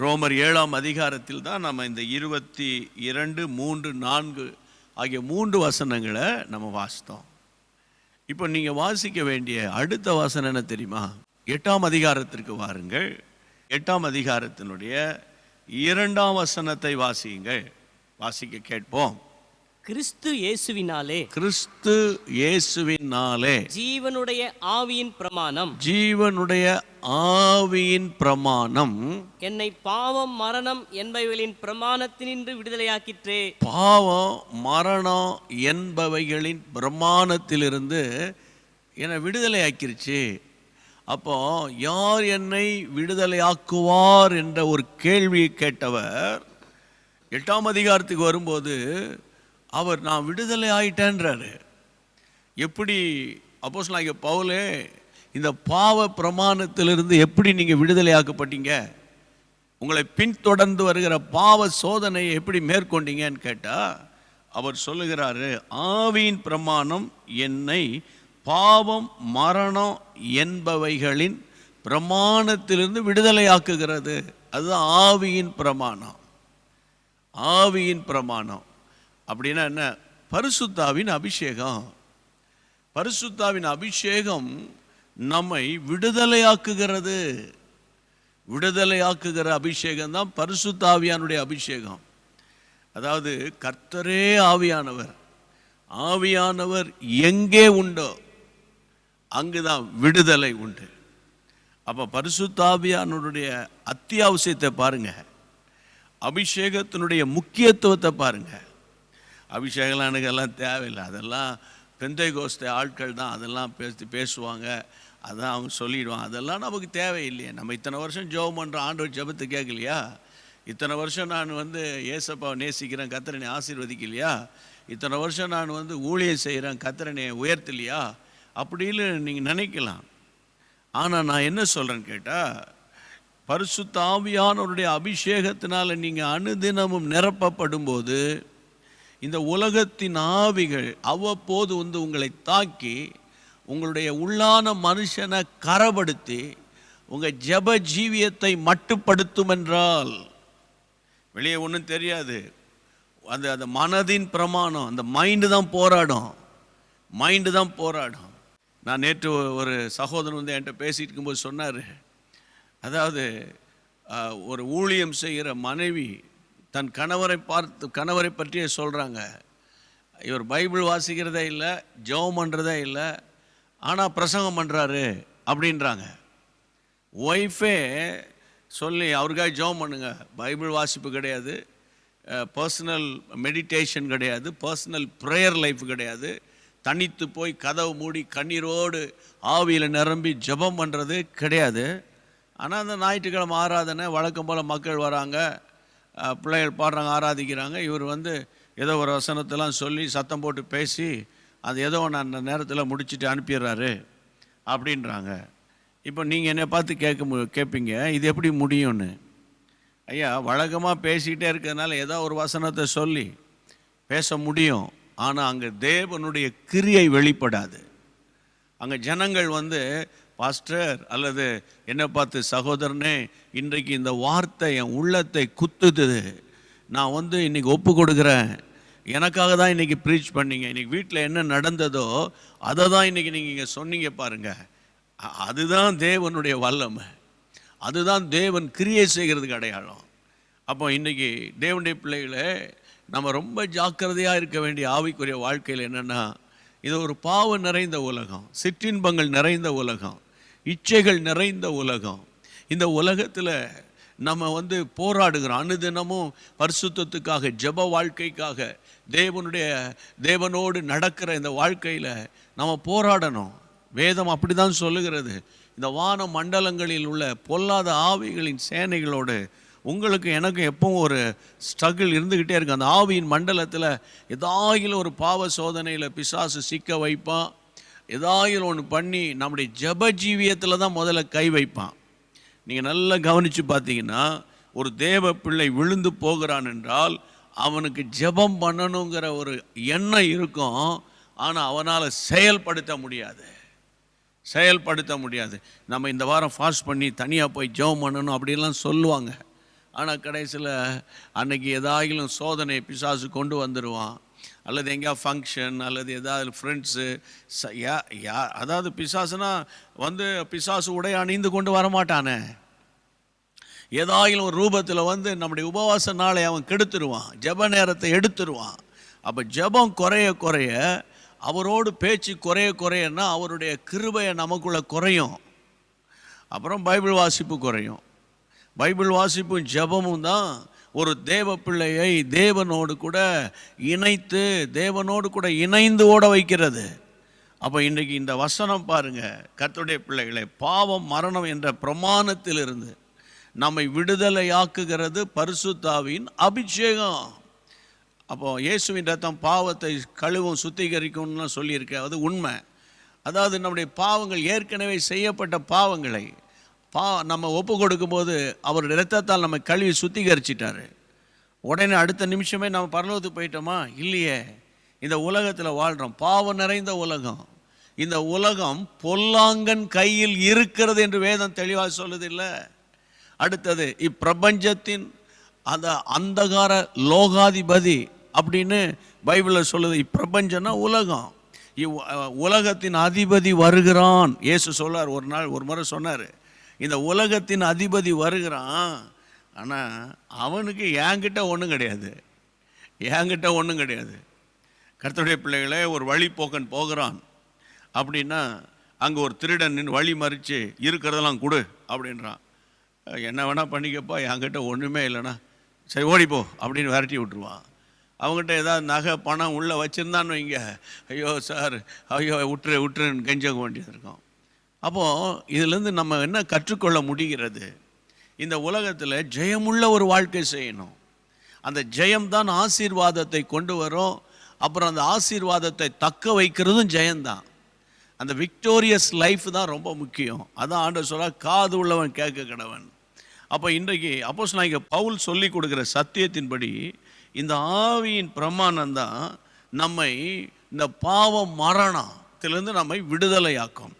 ரோமர் ஏழாம் அதிகாரத்தில் தான் நம்ம இந்த இருபத்தி இரண்டு மூன்று நான்கு ஆகிய மூன்று வசனங்களை நம்ம வாசித்தோம். இப்போ நீங்கள் வாசிக்க வேண்டிய அடுத்த வசனம் என்ன தெரியுமா? எட்டாம் அதிகாரத்திற்கு வாருங்கள். எட்டாம் அதிகாரத்தினுடைய இரண்டாம் வசனத்தை வாசியுங்கள். வாசிக்க கேட்போம். கிறிஸ்து இயேசுவினாலே. கிறிஸ்து இயேசுவினாலே. ஜீவனுடைய ஆவியின் பிரமாணம். ஜீவனுடைய ஆவியின் பிரமாணம். என்னை பாவம் மரணம் என்பவைகளின் பிரமாணத்தினின்று விடுதலையாக்கிற்றே. பாவம் மரணம் என்பவைகளின் பிரமாணத்திலிருந்து என்னை விடுதலை ஆக்கிருச்சு அப்போ யார் என்னை விடுதலையாக்குவார் என்ற ஒரு கேள்வியை கேட்டவர் எட்டாம் அதிகாரத்துக்கு வரும்போது அவர் நான் விடுதலை ஆயிட்டேன்றாரு. எப்படி அப்போஸ் நான் பவுலே இந்த பாவ பிரமாணத்திலிருந்து எப்படி நீங்கள் விடுதலையாக்கப்பட்டீங்க உங்களை பின்தொடர்ந்து வருகிற பாவ சோதனையை எப்படி மேற்கொண்டீங்கன்னு கேட்டால் அவர் சொல்லுகிறாரு ஆவியின் பிரமாணம் என்னை பாவம் மரணம் என்பவைகளின் பிரமாணத்திலிருந்து விடுதலையாக்குகிறது அதுதான் ஆவியின் பிரமாணம். ஆவியின் பிரமாணம். அப்படின்னா என்ன? பரிசுத்தாவின் அபிஷேகம். பரிசுத்தாவின் அபிஷேகம் நம்மை விடுதலையாக்குகிறது. விடுதலையாக்குகிற அபிஷேகம் தான் பரிசுத்தாவியானுடைய அபிஷேகம். அதாவது கர்த்தரே ஆவியானவர். ஆவியானவர் எங்கே உண்டோ அங்குதான் விடுதலை உண்டு. அப்போ பரிசுத்தாவியானுடைய அத்தியாவசியத்தை பாருங்க. அபிஷேகத்தினுடைய முக்கியத்துவத்தை பாருங்கள் அபிஷேகம்லாம் எனக்கு எல்லாம் தேவையில்லை. அதெல்லாம் பெந்தை கோஸ்த ஆட்கள் தான் அதெல்லாம் பேசி பேசுவாங்க. அதான் அவங்க சொல்லிடுவான் அதெல்லாம் நமக்கு தேவையில்லையே. நம்ம இத்தனை வருஷம் ஜெபம் பண்ணுற ஆண்டவர் ஜெபத்தை கேட்கலையா? இத்தனை வருஷம் நான் வந்து ஏசப்பாவை நேசிக்கிறேன் கத்திரனை ஆசீர்வதிக்கலையா? இத்தனை வருஷம் நான் வந்து ஊழியம் செய்கிறேன் கத்திரனை உயர்த்தலையா? அப்படின்னு நீங்கள் நினைக்கலாம். ஆனால் நான் என்ன சொல்கிறேன்னு கேட்டால் பரிசுத்த ஆவியானவருடைய அபிஷேகத்தினால் நீங்கள் அனுதினமும் நிரப்பப்படும் போது இந்த உலகத்தின் ஆவிகள் அவ்வப்போது வந்து உங்களை தாக்கி உங்களுடைய உள்ளான மனுஷனை கரப்படுத்தி உங்கள் ஜப ஜீவியத்தை மட்டுப்படுத்தும் என்றால் வெளியே ஒன்றும் தெரியாது. அந்த அந்த மனதின் பிரமாணம் அந்த மைண்டு தான் போராடும். மைண்டு தான் போராடும். நான் நேற்று ஒரு சகோதரன் வந்து என்கிட்ட பேசிட்டு இருக்கும்போது சொன்னார். அதாவது ஒரு ஊழியம் செய்கிற மனைவி தன் கணவரை பார்த்து கணவரை பற்றியே சொல்கிறாங்க இவர் பைபிள் வாசிக்கிறதே இல்லை ஜெபம் பண்ணுறதே இல்லை ஆனால் பிரசங்கம் பண்ணுறாரு அப்படின்றாங்க. ஒய்ஃபே சொல்லி அவருக்காக ஜெபம் பண்ணுங்க. பைபிள் வாசிப்பு கிடையாது. பர்சனல் மெடிடேஷன் கிடையாது. பர்சனல் ப்ரேயர் லைஃப் கிடையாது. தனித்து போய் கதவு மூடி கண்ணீரோடு ஆவியில் நிரம்பி ஜெபம் பண்ணுறது கிடையாது. ஆனால் அந்த ஞாயிற்றுக்கிழமை ஆராதனை வழக்கம் போல் மக்கள் வராங்க. பிள்ளைகள் பாடுறாங்க ஆராதிக்கிறாங்க. இவர் வந்து ஏதோ ஒரு வசனத்தெல்லாம் சொல்லி சத்தம் போட்டு பேசி அது ஏதோ ஒன்று அந்த நேரத்தில் முடிச்சுட்டு அனுப்பிடுறாரு அப்படின்றாங்க. இப்போ நீங்கள் என்னை பார்த்து கேட்க மு கேட்பீங்க இது எப்படி முடியும்னு? ஐயா வழக்கமாக பேசிக்கிட்டே இருக்கிறதுனால ஏதோ ஒரு வசனத்தை சொல்லி பேச முடியும். ஆனால் அங்கே தேவனுடைய கிரியை வெளிப்படாது. அங்கே ஜனங்கள் வந்து பாஸ்டர் அல்லது என்னை பார்த்து சகோதரனே இன்றைக்கு இந்த வார்த்தை என் உள்ளத்தை குத்துது. நான் வந்து இன்றைக்கி ஒப்பு கொடுக்குறேன். எனக்காக தான் இன்றைக்கி ப்ரீச் பண்ணீங்க. இன்றைக்கி வீட்டில் என்ன நடந்ததோ அதை தான் இன்றைக்கி நீங்கள் இங்கே சொன்னீங்க பாருங்கள் அதுதான் தேவனுடைய வல்லமை. அதுதான் தேவன் கிரியை செய்கிறதுக்கு அடையாளம். அப்போ இன்றைக்கி தேவனுடைய பிள்ளைகளே நம்ம ரொம்ப ஜாக்கிரதையாக இருக்க வேண்டிய ஆவிக்குரிய வாழ்க்கையில் என்னென்னா இது ஒரு பாவம் நிறைந்த உலகம் சிற்றின்பங்கள் நிறைந்த உலகம். இச்சைகள் நிறைந்த உலகம். இந்த உலகத்தில் நம்ம வந்து போராடுகிறோம். அனுதினமும் பரிசுத்தத்துக்காக ஜெப வாழ்க்கைக்காக தேவனுடைய தேவனோடு நடக்கிற இந்த வாழ்க்கையில் நம்ம போராடணும். வேதம் அப்படி தான் சொல்லுகிறது. இந்த வான மண்டலங்களில் உள்ள பொல்லாத ஆவிகளின் சேனைகளோடு உங்களுக்கு எனக்கும் எப்பவும் ஒரு ஸ்ட்ரகிள் இருந்துக்கிட்டே இருக்கு அந்த ஆவியின் மண்டலத்தில் ஏதாயிலும் ஒரு பாவ சோதனையில் பிசாசு சிக்க வைப்பான். ஏதாயிலும் ஒன்று பண்ணி நம்முடைய ஜப ஜீவியத்தில் தான் முதல்ல கை வைப்பான். நீங்கள் நல்லா கவனித்து பார்த்தீங்கன்னா ஒரு தேவ பிள்ளை விழுந்து போகிறான் என்றால் அவனுக்கு ஜெபம் பண்ணணுங்கிற ஒரு எண்ணம் இருக்கும். ஆனால் அவனால் செயல்படுத்த முடியாது. செயல்படுத்த முடியாது. நம்ம இந்த வாரம் ஃபாஸ்ட் பண்ணி தனியாக போய் ஜெபம் பண்ணணும் அப்படிலாம் சொல்லுவாங்க. ஆனால் கடைசியில் அன்னைக்கு ஏதாயிலும் சோதனை பிசாசு கொண்டு வந்துடுவான் அல்லது எங்கேயா ஃபங்க்ஷன் அல்லது ஏதாவது ஃப்ரெண்ட்ஸு யா யா அதாவது பிசாசுனா வந்து பிசாசு உடை அணிந்து கொண்டு வரமாட்டானே. ஏதாயிலும் ஒரு ரூபத்தில் வந்து நம்முடைய உபவாச நாளை அவன் கெடுத்துருவான் ஜெப நேரத்தை எடுத்துருவான். அப்போ ஜெபம் குறைய குறைய அவரோடு பேச்சு குறைய குறையன்னா அவருடைய கிருபையை நமக்குள்ளே குறையும். அப்புறம் பைபிள் வாசிப்பு குறையும். பைபிள் வாசிப்பும் ஜெபமும் தான் ஒரு தேவ பிள்ளையை தேவனோடு கூட இணைத்து தேவனோடு கூட இணைந்து ஓட வைக்கிறது. அப்போ இன்றைக்கி இந்த வசனம் பாருங்கள் கர்த்துடைய பிள்ளைகளை பாவம் மரணம் என்ற பிரமாணத்திலிருந்து நம்மை விடுதலையாக்குகிறது பரிசுத்தாவின் அபிஷேகம். அப்போ இயேசுவின் ரத்தம் பாவத்தை கழுவும் சுத்திகரிக்கும்னு சொல்லியிருக்கேன் அது உண்மை. அதாவது நம்முடைய பாவங்கள் ஏற்கனவே செய்யப்பட்ட பாவங்களை பா நம்ம ஒப்பு கொடுக்கும்போது அவருடைய இரத்தத்தால் நம்ம கழுவி சுத்திகரிச்சிட்டாரு. உடனே அடுத்த நிமிஷமே நம்ம பரலோகத்துக்கு போயிட்டோமா? இல்லையே. இந்த உலகத்தில் வாழ்கிறோம் பாவம் நிறைந்த உலகம். இந்த உலகம் பொல்லாங்கன் கையில் இருக்கிறது என்று வேதம் தெளிவாக சொல்லுதில்லை. அடுத்தது இப்பிரபஞ்சத்தின் அந்த அந்தகார லோகாதிபதி அப்படின்னு பைபிளில் சொல்லுது. இப்பிரபஞ்சம்னா உலகம். இவ் உலகத்தின் அதிபதி வருகிறான். இயேசு சொல்லார் ஒரு நாள் ஒரு முறை சொன்னார். இந்த உலகத்தின் அதிபதி வருகிறான். ஆனால் அவனுக்கு என்கிட்ட ஒன்றும் கிடையாது. என்கிட்ட ஒன்றும் கிடையாது. கர்த்தருடைய பிள்ளைகளே ஒரு வழிப்போக்கன் போகிறான். அப்படின்னா அங்கே ஒரு திருடன் நின்று வழி மறித்து இருக்கிறதெல்லாம் கொடு அப்படின்றான். என்ன வேணால் பண்ணிக்கப்பா என்கிட்ட ஒன்றுமே இல்லைண்ணா சரி ஓடிப்போ அப்படின்னு விரட்டி விட்டுருவான். அவங்ககிட்ட ஏதாவது நகை பணம் உள்ளே வச்சுருந்தான்னு வைங்க. ஐயோ சார் ஐயோ விட்டுரு விட்டுருன்னு கெஞ்சக்க வேண்டியது இருக்கும். அப்போது இதுலேருந்து நம்ம என்ன கற்றுக்கொள்ள முடிகிறது? இந்த உலகத்தில் ஜெயமுள்ள ஒரு வாழ்க்கை செய்யணும். அந்த ஜெயம்தான் ஆசீர்வாதத்தை கொண்டு வரும். அப்புறம் அந்த ஆசீர்வாதத்தை தக்க வைக்கிறதும் ஜெயம்தான். அந்த விக்டோரியஸ் லைஃப் தான் ரொம்ப முக்கியம். அதான் ஆண்டவர் சொல்ல காது உள்ளவன் கேட்க கடவன். அப்போ இன்றைக்கு அப்போஸ் நான் இங்கே பவுல் சொல்லி கொடுக்குற சத்தியத்தின்படி இந்த ஆவியின் பிரமாணம் தான் நம்மை இந்த பாவ மரணத்திலிருந்து நம்மை விடுதலையாக்கும்.